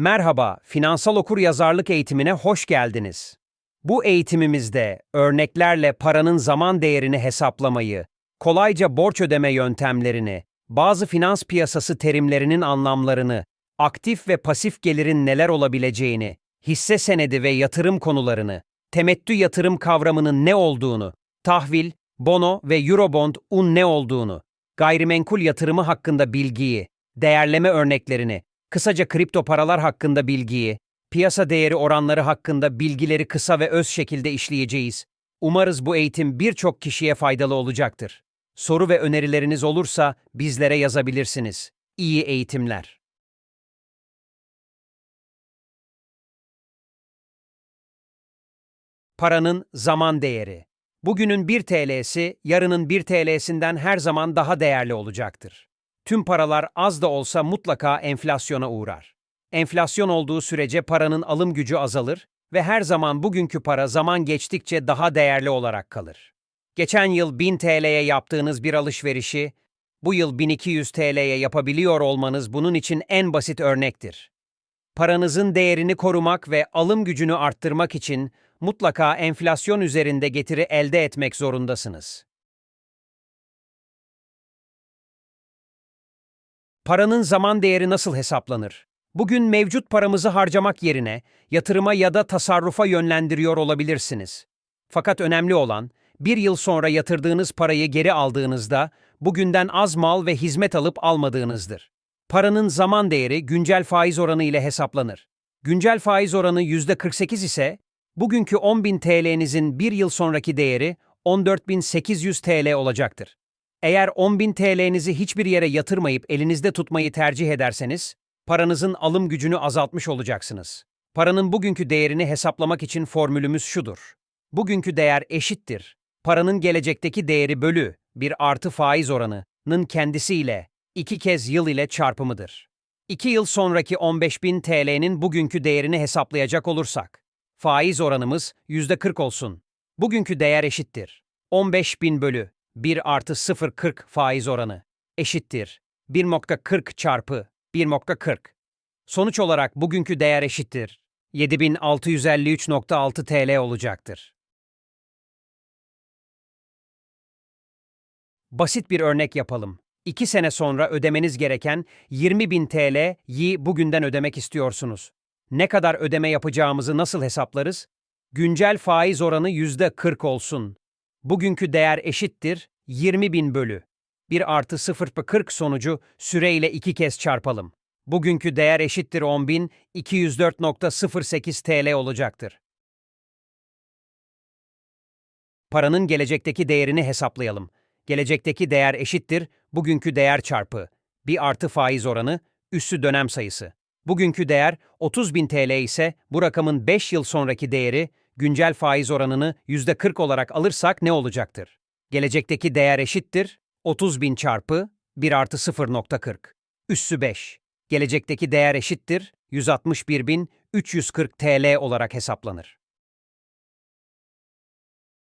Merhaba, finansal okuryazarlık eğitimine hoş geldiniz. Bu eğitimimizde örneklerle paranın zaman değerini hesaplamayı, kolayca borç ödeme yöntemlerini, bazı finans piyasası terimlerinin anlamlarını, aktif ve pasif gelirin neler olabileceğini, hisse senedi ve yatırım konularını, temettü yatırım kavramının ne olduğunu, tahvil, bono ve eurobond un ne olduğunu, gayrimenkul yatırımı hakkında bilgiyi, değerleme örneklerini, kısaca kripto paralar hakkında bilgiyi, piyasa değeri oranları hakkında bilgileri kısa ve öz şekilde işleyeceğiz. Umarız bu eğitim birçok kişiye faydalı olacaktır. Soru ve önerileriniz olursa bizlere yazabilirsiniz. İyi eğitimler. Paranın zaman değeri. Bugünün 1 TL'si yarının 1 TL'sinden her zaman daha değerli olacaktır. Tüm paralar az da olsa mutlaka enflasyona uğrar. Enflasyon olduğu sürece paranın alım gücü azalır ve her zaman bugünkü para zaman geçtikçe daha değerli olarak kalır. Geçen yıl 1000 TL'ye yaptığınız bir alışverişi bu yıl 1200 TL'ye yapabiliyor olmanız bunun için en basit örnektir. Paranızın değerini korumak ve alım gücünü arttırmak için mutlaka enflasyon üzerinde getiri elde etmek zorundasınız. Paranın zaman değeri nasıl hesaplanır? Bugün mevcut paramızı harcamak yerine yatırıma ya da tasarrufa yönlendiriyor olabilirsiniz. Fakat önemli olan, bir yıl sonra yatırdığınız parayı geri aldığınızda bugünden az mal ve hizmet alıp almadığınızdır. Paranın zaman değeri güncel faiz oranı ile hesaplanır. Güncel faiz oranı %48 ise, bugünkü 10.000 TL'nizin bir yıl sonraki değeri 14.800 TL olacaktır. Eğer 10.000 TL'nizi hiçbir yere yatırmayıp elinizde tutmayı tercih ederseniz, paranızın alım gücünü azaltmış olacaksınız. Paranın bugünkü değerini hesaplamak için formülümüz şudur. Bugünkü değer eşittir. Paranın gelecekteki değeri bölü bir artı faiz oranının kendisiyle iki kez yıl ile çarpımıdır. 2 yıl sonraki 15.000 TL'nin bugünkü değerini hesaplayacak olursak, faiz oranımız %40 olsun. Bugünkü değer eşittir. 15.000 bölü 1 artı 0.40 faiz oranı eşittir. 1.40 çarpı 1.40. Sonuç olarak bugünkü değer eşittir. 7653.6 TL olacaktır. Basit bir örnek yapalım. 2 sene sonra ödemeniz gereken 20.000 TL'yi bugünden ödemek istiyorsunuz. Ne kadar ödeme yapacağımızı nasıl hesaplarız? Güncel faiz oranı %40 olsun. Bugünkü değer eşittir 20.000 bölü. 1 artı 0.40 sonucu süreyle iki kez çarpalım. Bugünkü değer eşittir 10.204.08 TL olacaktır. Paranın gelecekteki değerini hesaplayalım. Gelecekteki değer eşittir bugünkü değer çarpı 1 artı faiz oranı üssü dönem sayısı. Bugünkü değer 30.000 TL ise bu rakamın 5 yıl sonraki değeri güncel faiz oranını %40 olarak alırsak ne olacaktır? Gelecekteki değer eşittir 30.000 çarpı 1 artı 0.40 üssü 5. Gelecekteki değer eşittir 161.340 TL olarak hesaplanır.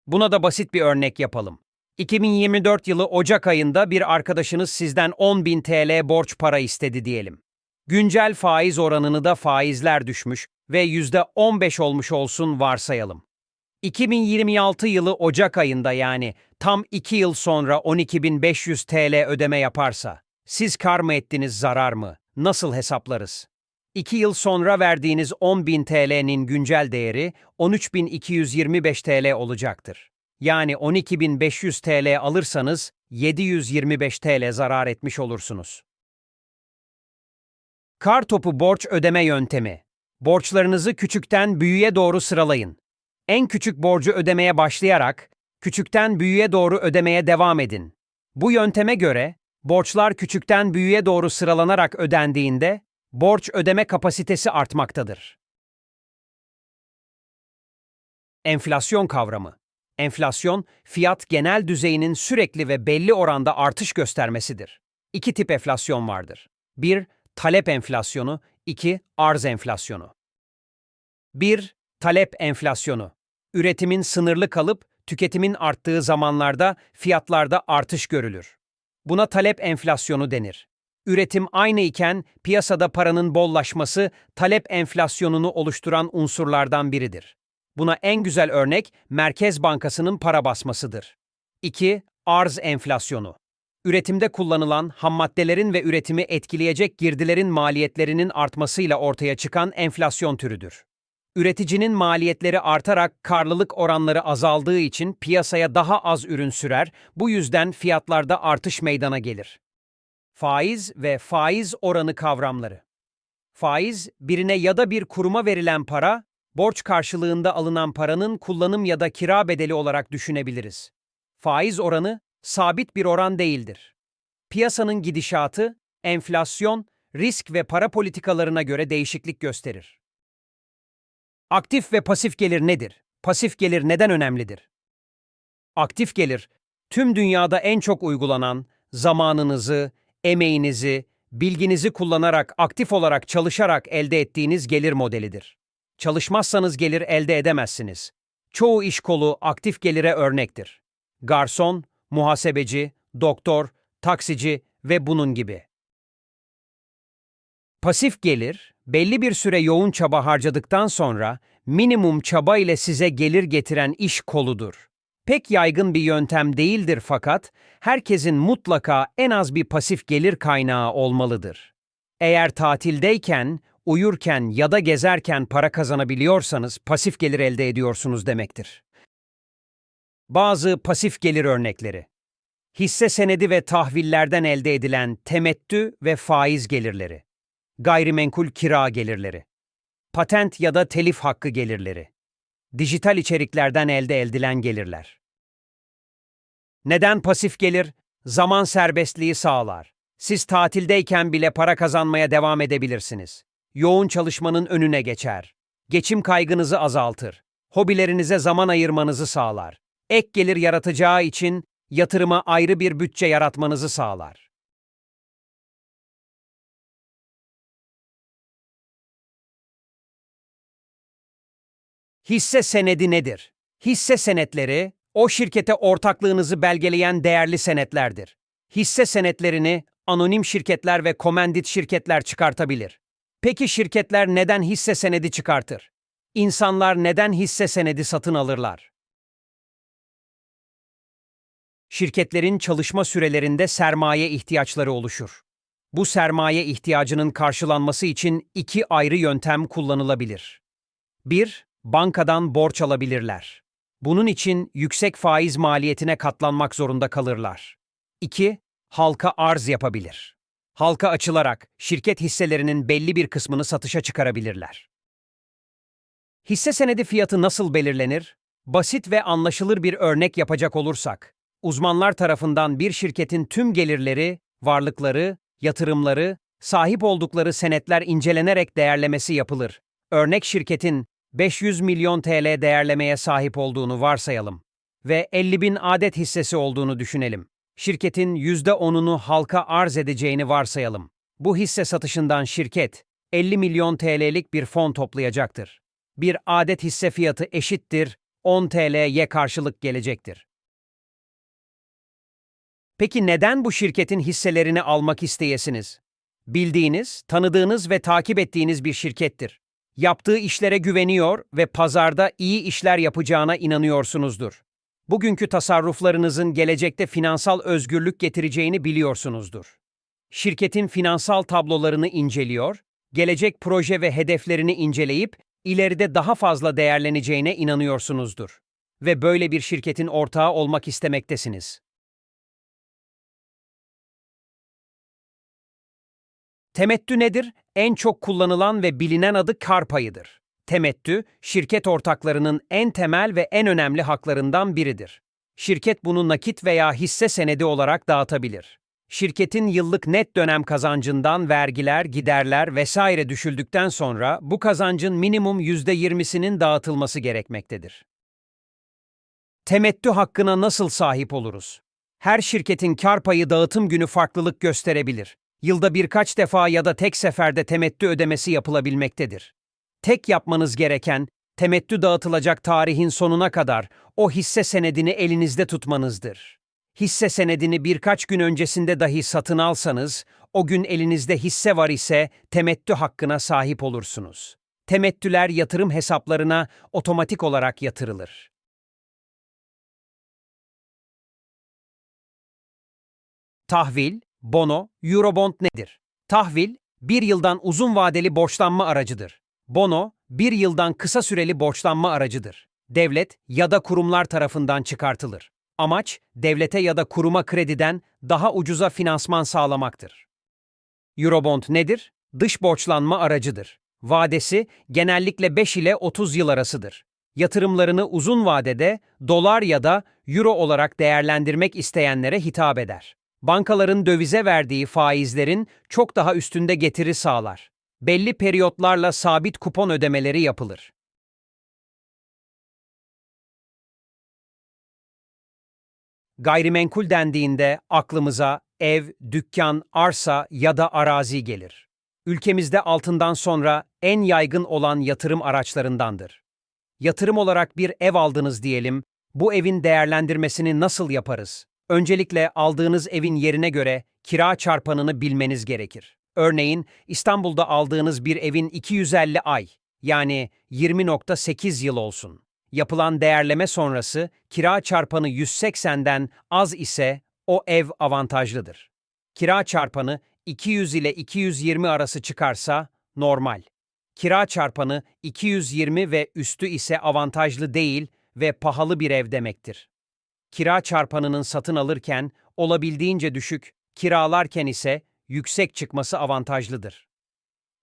Buna da basit bir örnek yapalım. 2024 yılı Ocak ayında bir arkadaşınız sizden 10.000 TL borç para istedi diyelim. Güncel faiz oranını da faizler düşmüş ve %15 olmuş olsun varsayalım. 2026 yılı Ocak ayında yani tam 2 yıl sonra 12.500 TL ödeme yaparsa, siz kar mı ettiniz zarar mı? Nasıl hesaplarız? 2 yıl sonra verdiğiniz 10.000 TL'nin güncel değeri 13.225 TL olacaktır. Yani 12.500 TL alırsanız 725 TL zarar etmiş olursunuz. Kar topu borç ödeme yöntemi. Borçlarınızı küçükten büyüğe doğru sıralayın. En küçük borcu ödemeye başlayarak küçükten büyüğe doğru ödemeye devam edin. Bu yönteme göre borçlar küçükten büyüğe doğru sıralanarak ödendiğinde borç ödeme kapasitesi artmaktadır. Enflasyon kavramı. Enflasyon, fiyat genel düzeyinin sürekli ve belli oranda artış göstermesidir. İki tip enflasyon vardır. 1. Talep enflasyonu, 2. Arz enflasyonu. 1. Talep enflasyonu. Üretimin sınırlı kalıp tüketimin arttığı zamanlarda fiyatlarda artış görülür. Buna talep enflasyonu denir. Üretim aynı iken piyasada paranın bollaşması talep enflasyonunu oluşturan unsurlardan biridir. Buna en güzel örnek Merkez Bankası'nın para basmasıdır. 2. Arz enflasyonu. Üretimde kullanılan ham maddelerin ve üretimi etkileyecek girdilerin maliyetlerinin artmasıyla ortaya çıkan enflasyon türüdür. Üreticinin maliyetleri artarak karlılık oranları azaldığı için piyasaya daha az ürün sürer, bu yüzden fiyatlarda artış meydana gelir. Faiz ve faiz oranı kavramları. Faiz, birine ya da bir kuruma verilen para, borç karşılığında alınan paranın kullanım ya da kira bedeli olarak düşünebiliriz. Faiz oranı, sabit bir oran değildir. Piyasanın gidişatı, enflasyon, risk ve para politikalarına göre değişiklik gösterir. Aktif ve pasif gelir nedir? Pasif gelir neden önemlidir? Aktif gelir, tüm dünyada en çok uygulanan, zamanınızı, emeğinizi, bilginizi kullanarak aktif olarak çalışarak elde ettiğiniz gelir modelidir. Çalışmazsanız gelir elde edemezsiniz. Çoğu iş kolu aktif gelire örnektir. Garson, muhasebeci, doktor, taksici ve bunun gibi. Pasif gelir, belli bir süre yoğun çaba harcadıktan sonra minimum çaba ile size gelir getiren iş koludur. Pek yaygın bir yöntem değildir fakat herkesin mutlaka en az bir pasif gelir kaynağı olmalıdır. Eğer tatildeyken, uyurken ya da gezerken para kazanabiliyorsanız pasif gelir elde ediyorsunuz demektir. Bazı pasif gelir örnekleri. Hisse senedi ve tahvillerden elde edilen temettü ve faiz gelirleri. Gayrimenkul kira gelirleri. Patent ya da telif hakkı gelirleri. Dijital içeriklerden elde edilen gelirler. Neden pasif gelir? Zaman serbestliği sağlar. Siz tatildeyken bile para kazanmaya devam edebilirsiniz. Yoğun çalışmanın önüne geçer. Geçim kaygınızı azaltır. Hobilerinize zaman ayırmanızı sağlar. Ek gelir yaratacağı için yatırıma ayrı bir bütçe yaratmanızı sağlar. Hisse senedi nedir? Hisse senetleri, o şirkete ortaklığınızı belgeleyen değerli senetlerdir. Hisse senetlerini anonim şirketler ve komandit şirketler çıkartabilir. Peki şirketler neden hisse senedi çıkartır? İnsanlar neden hisse senedi satın alırlar? Şirketlerin çalışma sürelerinde sermaye ihtiyaçları oluşur. Bu sermaye ihtiyacının karşılanması için iki ayrı yöntem kullanılabilir. 1. Bankadan borç alabilirler. Bunun için yüksek faiz maliyetine katlanmak zorunda kalırlar. 2. Halka arz yapabilir. Halka açılarak şirket hisselerinin belli bir kısmını satışa çıkarabilirler. Hisse senedi fiyatı nasıl belirlenir? Basit ve anlaşılır bir örnek yapacak olursak, uzmanlar tarafından bir şirketin tüm gelirleri, varlıkları, yatırımları, sahip oldukları senetler incelenerek değerlemesi yapılır. Örnek şirketin 500 milyon TL değerlemeye sahip olduğunu varsayalım ve 50 bin adet hissesi olduğunu düşünelim. Şirketin %10'unu halka arz edeceğini varsayalım. Bu hisse satışından şirket 50 milyon TL'lik bir fon toplayacaktır. Bir adet hisse fiyatı eşittir 10 TL'ye karşılık gelecektir. Peki neden bu şirketin hisselerini almak isteyesiniz? Bildiğiniz, tanıdığınız ve takip ettiğiniz bir şirkettir. Yaptığı işlere güveniyor ve pazarda iyi işler yapacağına inanıyorsunuzdur. Bugünkü tasarruflarınızın gelecekte finansal özgürlük getireceğini biliyorsunuzdur. Şirketin finansal tablolarını inceliyor, gelecek proje ve hedeflerini inceleyip ileride daha fazla değerleneceğine inanıyorsunuzdur. Ve böyle bir şirketin ortağı olmak istemektesiniz. Temettü nedir? En çok kullanılan ve bilinen adı kar payıdır. Temettü, şirket ortaklarının en temel ve en önemli haklarından biridir. Şirket bunu nakit veya hisse senedi olarak dağıtabilir. Şirketin yıllık net dönem kazancından vergiler, giderler vesaire düşüldükten sonra bu kazancın minimum %20'sinin dağıtılması gerekmektedir. Temettü hakkına nasıl sahip oluruz? Her şirketin kar payı dağıtım günü farklılık gösterebilir yılda birkaç defa ya da tek seferde temettü ödemesi yapılabilmektedir. Tek yapmanız gereken, temettü dağıtılacak tarihin sonuna kadar o hisse senedini elinizde tutmanızdır. Hisse senedini birkaç gün öncesinde dahi satın alsanız, O gün elinizde hisse var ise temettü hakkına sahip olursunuz. Temettüler yatırım hesaplarına otomatik olarak yatırılır. Tahvil, bono, eurobond nedir? Tahvil, bir yıldan uzun vadeli borçlanma aracıdır. Bono, bir yıldan kısa süreli borçlanma aracıdır. Devlet ya da kurumlar tarafından çıkartılır. Amaç, devlete ya da kuruma krediden daha ucuza finansman sağlamaktır. Eurobond nedir? Dış borçlanma aracıdır. Vadesi genellikle 5 ile 30 yıl arasıdır. Yatırımlarını uzun vadede dolar ya da euro olarak değerlendirmek isteyenlere hitap eder. Bankaların dövize verdiği faizlerin çok daha üstünde getiri sağlar. Belli periyotlarla sabit kupon ödemeleri yapılır. Gayrimenkul dendiğinde aklımıza ev, dükkan, arsa ya da arazi gelir. Ülkemizde altından sonra en yaygın olan yatırım araçlarındandır. Yatırım olarak bir ev aldınız diyelim, bu evin değerlendirmesini nasıl yaparız? Öncelikle aldığınız evin yerine göre kira çarpanını bilmeniz gerekir. Örneğin İstanbul'da aldığınız bir evin 250 ay yani 20.8 yıl olsun. Yapılan değerleme sonrası kira çarpanı 180'den az ise o ev avantajlıdır. Kira çarpanı 200 ile 220 arası çıkarsa normal. Kira çarpanı 220 ve üstü ise avantajlı değil ve pahalı bir ev demektir. Kira çarpanının satın alırken olabildiğince düşük, kiralarken ise yüksek çıkması avantajlıdır.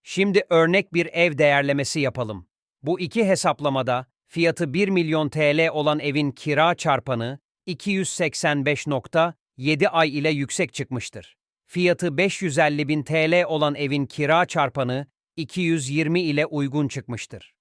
Şimdi örnek bir ev değerlemesi yapalım. Bu iki hesaplamada fiyatı 1 milyon TL olan evin kira çarpanı 285.7 ay ile yüksek çıkmıştır. Fiyatı 550 bin TL olan evin kira çarpanı 220 ile uygun çıkmıştır.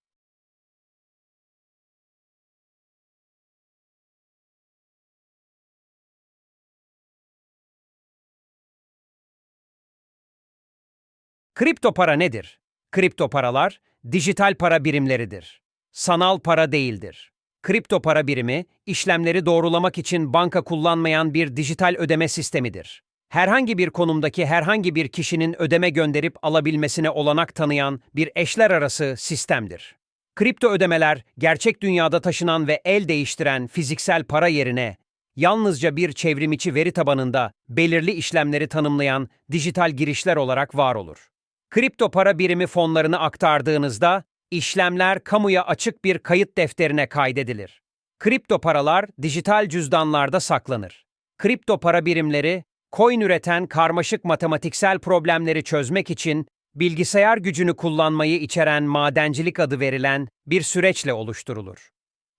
Kripto para nedir? Kripto paralar dijital para birimleridir. Sanal para değildir. Kripto para birimi, işlemleri doğrulamak için banka kullanmayan bir dijital ödeme sistemidir. Herhangi bir konumdaki herhangi bir kişinin ödeme gönderip alabilmesine olanak tanıyan bir eşler arası sistemdir. Kripto ödemeler, gerçek dünyada taşınan ve el değiştiren fiziksel para yerine, yalnızca bir çevrimiçi veri tabanında belirli işlemleri tanımlayan dijital girişler olarak var olur. Kripto para birimi fonlarını aktardığınızda, işlemler kamuya açık bir kayıt defterine kaydedilir. Kripto paralar dijital cüzdanlarda saklanır. Kripto para birimleri, coin üreten karmaşık matematiksel problemleri çözmek için bilgisayar gücünü kullanmayı içeren madencilik adı verilen bir süreçle oluşturulur.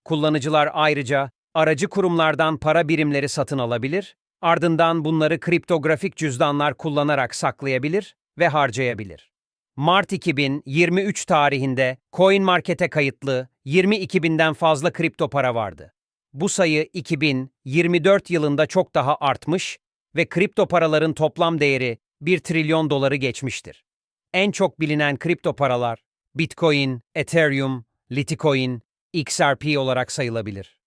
Kullanıcılar ayrıca aracı kurumlardan para birimleri satın alabilir, ardından bunları kriptografik cüzdanlar kullanarak saklayabilir ve harcayabilir. Mart 2023 tarihinde CoinMarket'e kayıtlı 22 binden fazla kripto para vardı. Bu sayı 2024 yılında çok daha artmış ve kripto paraların toplam değeri 1 trilyon doları geçmiştir. En çok bilinen kripto paralar Bitcoin, Ethereum, Litecoin, XRP olarak sayılabilir.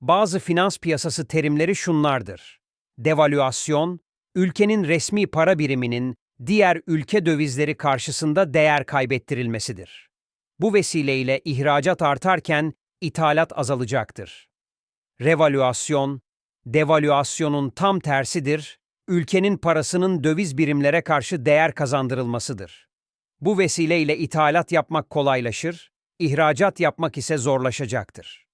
Bazı finans piyasası terimleri şunlardır. Devalüasyon, ülkenin resmi para biriminin diğer ülke dövizleri karşısında değer kaybettirilmesidir. Bu vesileyle ihracat artarken ithalat azalacaktır. Revalüasyon, devalüasyonun tam tersidir, ülkenin parasının döviz birimlere karşı değer kazandırılmasıdır. Bu vesileyle ithalat yapmak kolaylaşır, ihracat yapmak ise zorlaşacaktır.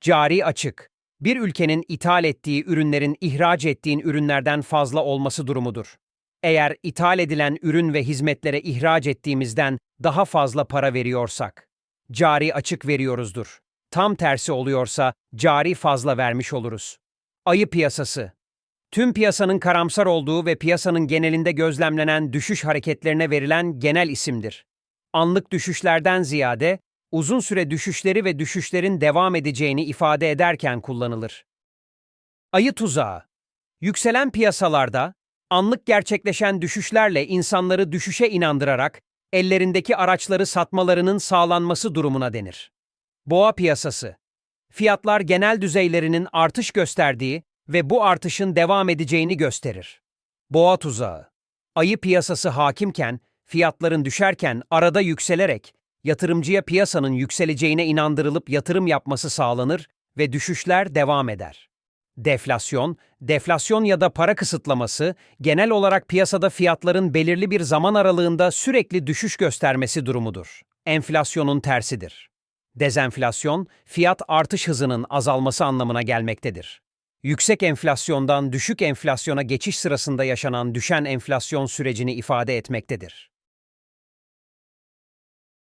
Cari açık, bir ülkenin ithal ettiği ürünlerin ihraç ettiğin ürünlerden fazla olması durumudur. Eğer ithal edilen ürün ve hizmetlere ihraç ettiğimizden daha fazla para veriyorsak, cari açık veriyoruzdur. Tam tersi oluyorsa cari fazla vermiş oluruz. Ayı piyasası. Tüm piyasanın karamsar olduğu ve piyasanın genelinde gözlemlenen düşüş hareketlerine verilen genel isimdir. Anlık düşüşlerden ziyade uzun süre düşüşleri ve düşüşlerin devam edeceğini ifade ederken kullanılır. Ayı tuzağı. Yükselen piyasalarda anlık gerçekleşen düşüşlerle insanları düşüşe inandırarak ellerindeki araçları satmalarının sağlanması durumuna denir. Boğa piyasası. Fiyatlar genel düzeylerinin artış gösterdiği ve bu artışın devam edeceğini gösterir. Boğa tuzağı. Ayı piyasası hakimken, fiyatların düşerken arada yükselerek yatırımcıya piyasanın yükseleceğine inandırılıp yatırım yapması sağlanır ve düşüşler devam eder. Deflasyon, deflasyon ya da para kısıtlaması genel olarak piyasada fiyatların belirli bir zaman aralığında sürekli düşüş göstermesi durumudur. Enflasyonun tersidir. Dezenflasyon, fiyat artış hızının azalması anlamına gelmektedir. Yüksek enflasyondan düşük enflasyona geçiş sırasında yaşanan düşen enflasyon sürecini ifade etmektedir.